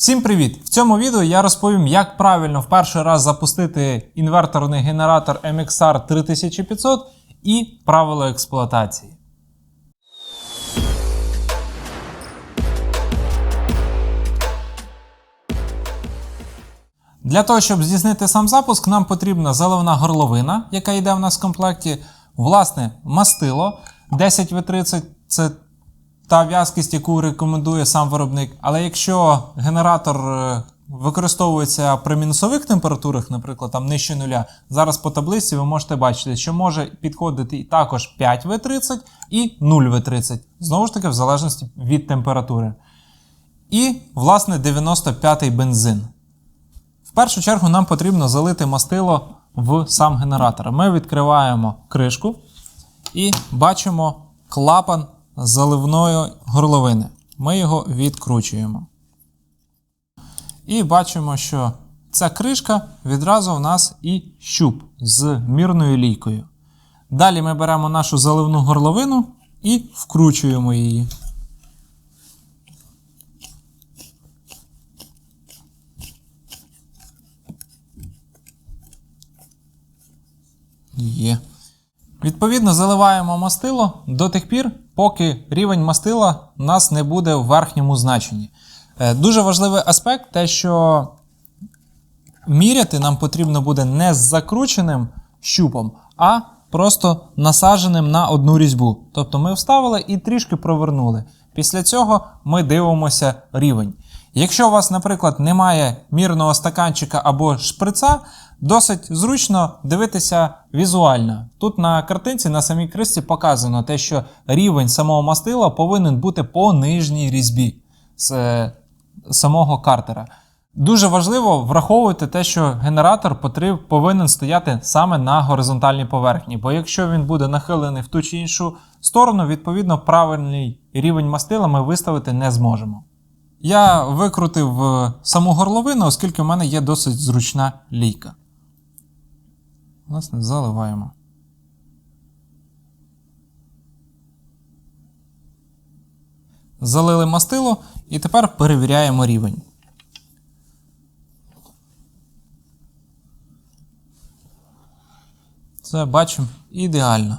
Всім привіт! В цьому відео я розповім, як правильно в перший раз запустити інверторний генератор MXR 3500 і правила експлуатації. Для того, щоб здійснити сам запуск, нам потрібна заливна горловина, яка йде в нас в комплекті, власне, мастило 10В30 це та в'язкість, яку рекомендує сам виробник. Але якщо генератор е, використовується при мінусових температурах, наприклад, там нижче нуля, зараз по таблиці ви можете бачити, що може підходити і також 5В30 і 0В30, знову ж таки, в залежності від температури. І, власне, 95-й бензин. В першу чергу нам потрібно залити мастило в сам генератор. Ми відкриваємо кришку і бачимо клапан заливної горловини. Ми його відкручуємо. І бачимо, що ця кришка відразу в нас і щуп з мірною лійкою. Далі ми беремо нашу заливну горловину і вкручуємо її. Є. Відповідно, заливаємо мастило до тих пір, поки рівень мастила у нас не буде в верхньому значенні. Е, Дуже важливий аспект, те, що міряти нам потрібно буде не з закрученим щупом, а просто насадженим на одну різьбу. Тобто ми вставили і трішки провернули. Після цього ми дивимося рівень. Якщо у вас, наприклад, немає мірного стаканчика або шприца, досить зручно дивитися візуально. Тут на картинці на самій кришці показано те, що рівень самого мастила повинен бути по нижній різьбі з е, самого картера. Дуже важливо враховувати те, що генератор потріб, повинен стояти саме на горизонтальній поверхні, бо якщо він буде нахилений в ту чи іншу сторону, відповідно правильний рівень мастила ми виставити не зможемо. Я викрутив е, саму горловину, оскільки в мене є досить зручна лійка. Власне, заливаємо. Залили мастило і тепер перевіряємо рівень. Це бачимо ідеально.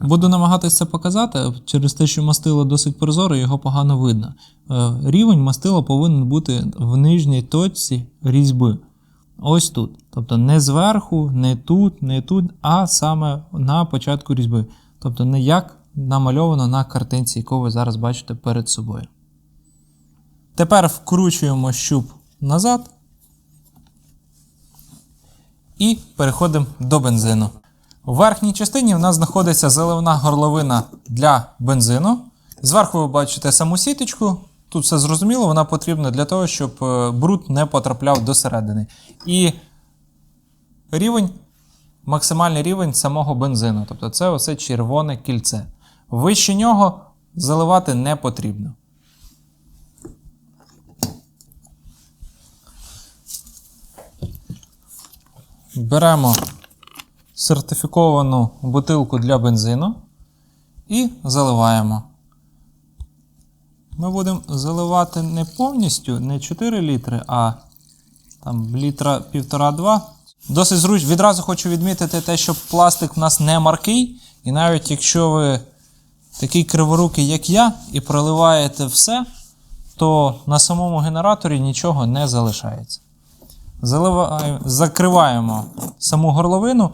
Буду намагатися показати через те, що мастило досить прозоре, його погано видно. Е, Рівень мастила повинен бути в нижній точці різьби. Ось тут. Тобто не зверху, не тут, не тут, а саме на початку різьби. Тобто не як намальовано на картинці, яку ви зараз бачите перед собою. Тепер вкручуємо щуп назад і переходимо до бензину. У верхній частині в нас знаходиться заливна горловина для бензину. Зверху ви бачите саму сіточку. Тут все зрозуміло, вона потрібна для того, щоб е, бруд не потрапляв до середини. І рівень, максимальний рівень самого бензину. Тобто це оце червоне кільце. Вище нього заливати не потрібно. Беремо сертифіковану бутилку для бензину і заливаємо. Ми будемо заливати не повністю, не 4 літри, а там літра 1,5-2. Досить зручно. Відразу хочу відмітити те, що пластик в нас не маркий. І навіть якщо ви такий криворукий, як я, і проливаєте все, то на самому генераторі нічого не залишається. Заливаємо, закриваємо саму горловину.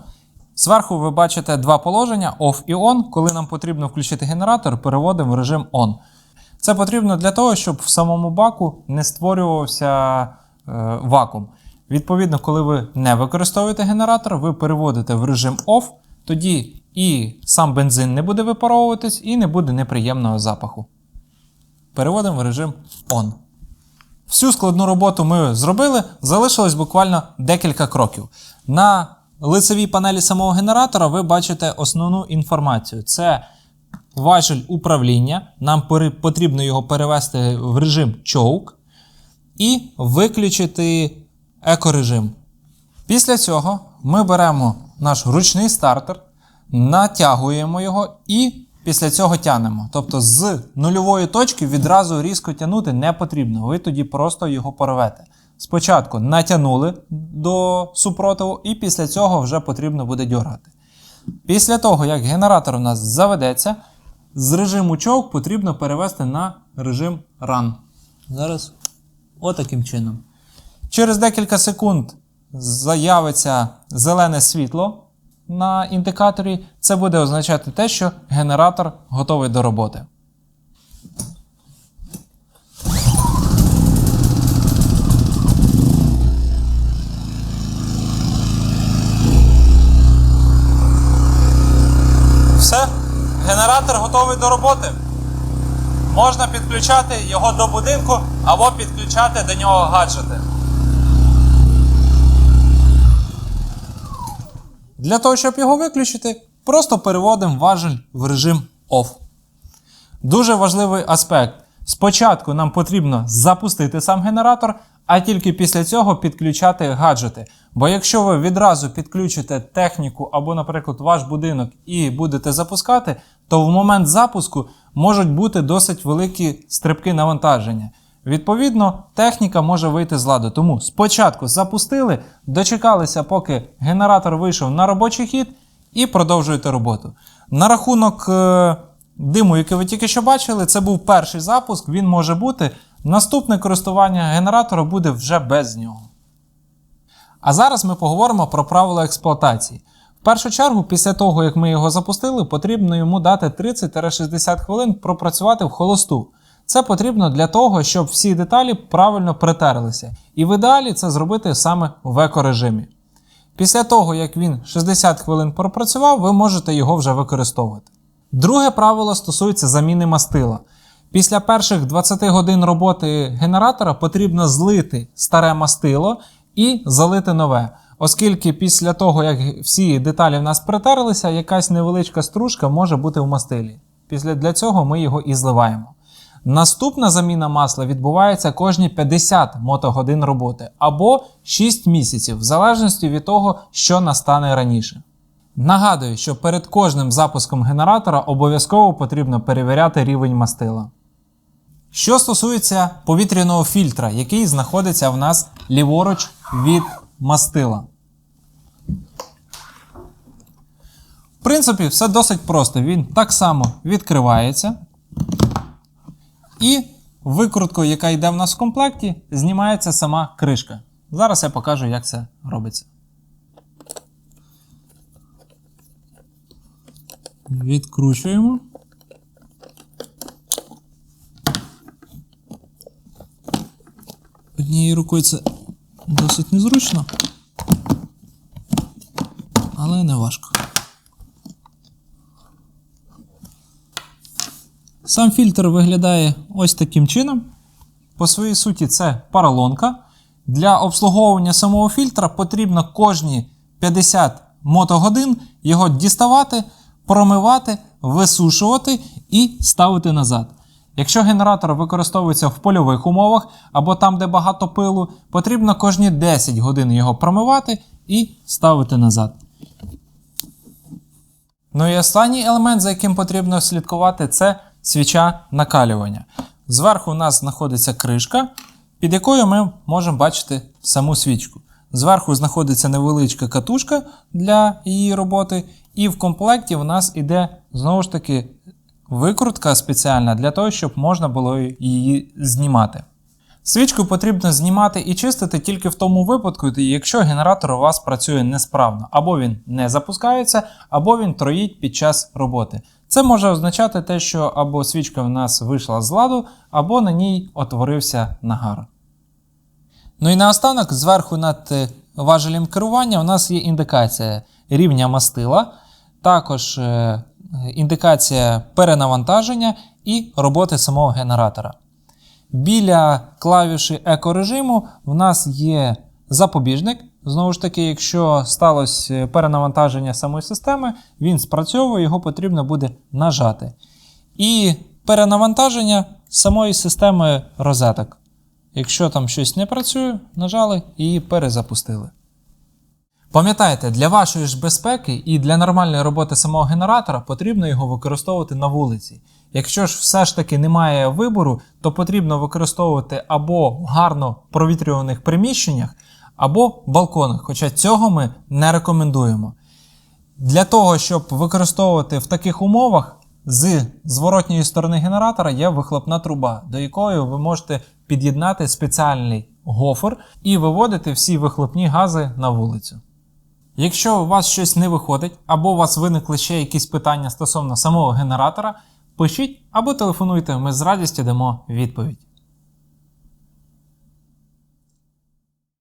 Зверху ви бачите два положення: OFF і ON. Коли нам потрібно включити генератор, переводимо в режим ON. Це потрібно для того, щоб в самому баку не створювався е, вакуум. Відповідно, коли ви не використовуєте генератор, ви переводите в режим OFF, тоді і сам бензин не буде випаровуватись, і не буде неприємного запаху. Переводимо в режим ON. Всю складну роботу ми зробили, залишилось буквально декілька кроків. На лицевій панелі самого генератора ви бачите основну інформацію. Це важель управління. Нам потрібно його перевести в режим choke і виключити екорежим. Після цього ми беремо наш ручний стартер, натягуємо його і після цього тянемо. Тобто з нульової точки відразу різко тягнути не потрібно. Ви тоді просто його порвете. Спочатку натягнули до супротиву, і після цього вже потрібно буде дьоргати. Після того, як генератор у нас заведеться, з режиму choke потрібно перевести на режим run. Зараз отаким чином. Через декілька секунд з'явиться зелене світло на індикаторі. Це буде означати те, що генератор готовий до роботи. Генератор готовий до роботи. Можна підключати його до будинку або підключати до нього гаджети. Для того, щоб його виключити, просто переводимо важель в режим OFF. Дуже важливий аспект. Спочатку нам потрібно запустити сам генератор, а тільки після цього підключати гаджети. Бо якщо ви відразу підключите техніку або, наприклад, ваш будинок і будете запускати, то в момент запуску можуть бути досить великі стрибки навантаження. Відповідно, техніка може вийти з ладу. Тому спочатку запустили, дочекалися, поки генератор вийшов на робочий хід, і продовжуєте роботу. На рахунок е, диму, який ви тільки що бачили, це був перший запуск, він може бути. Наступне користування генератора буде вже без нього. А зараз ми поговоримо про правила експлуатації. В першу чергу, після того, як ми його запустили, потрібно йому дати 30-60 хвилин пропрацювати в холосту. Це потрібно для того, щоб всі деталі правильно притерлися. І в ідеалі це зробити саме в еко-режимі. Після того, як він 60 хвилин пропрацював, ви можете його вже використовувати. Друге правило стосується заміни мастила. Після перших 20 годин роботи генератора потрібно злити старе мастило і залити нове. Оскільки після того, як всі деталі в нас притерлися, якась невеличка стружка може бути в мастилі. Після для цього ми його і зливаємо. Наступна заміна масла відбувається кожні 50 мотогодин роботи або 6 місяців, в залежності від того, що настане раніше. Нагадую, що перед кожним запуском генератора обов'язково потрібно перевіряти рівень мастила. Що стосується повітряного фільтра, який знаходиться в нас ліворуч від мастила. В принципі, все досить просто. Він так само відкривається. І викруткою, яка йде в нас в комплекті, знімається сама кришка. Зараз я покажу, як це робиться. Відкручуємо. Однією рукою це досить незручно, але не важко. Сам фільтр виглядає ось таким чином. По своїй суті, це паралонка. Для обслуговування самого фільтра потрібно кожні 50 мотогодин його діставати, промивати, висушувати і ставити назад. Якщо генератор використовується в польових умовах або там, де багато пилу, потрібно кожні 10 годин його промивати і ставити назад. Ну і останній елемент, за яким потрібно слідкувати, це свіча накалювання. Зверху у нас знаходиться кришка, під якою ми можемо бачити саму свічку. Зверху знаходиться невеличка катушка для її роботи, і в комплекті у нас іде знову ж таки викрутка спеціальна для того, щоб можна було її знімати. Свічку потрібно знімати і чистити тільки в тому випадку, якщо генератор у вас працює несправно, або він не запускається, або він троїть під час роботи. Це може означати те, що або свічка в нас вийшла з ладу, або на ній отворився нагар. Ну і наостанок, зверху над е, важелем керування, у нас є індикація рівня мастила, також е, індикація перенавантаження і роботи самого генератора. Біля клавіші екорежиму в нас є запобіжник. Знову ж таки, якщо сталося перенавантаження самої системи, він спрацьовує, його потрібно буде нажати. І перенавантаження самої системи розеток. Якщо там щось не працює, нажали і перезапустили. Пам'ятайте, для вашої ж безпеки і для нормальної роботи самого генератора потрібно його використовувати на вулиці. Якщо ж все ж таки немає вибору, то потрібно використовувати або в гарно провітрюваних приміщеннях, або балконах. Хоча цього ми не рекомендуємо. Для того, щоб використовувати в таких умовах, з зворотньої сторони генератора є вихлопна труба, до якої ви можете під'єднати спеціальний гофер і виводити всі вихлопні гази на вулицю. Якщо у вас щось не виходить, або у вас виникли ще якісь питання стосовно самого генератора, пишіть або телефонуйте, ми з радістю дамо відповідь.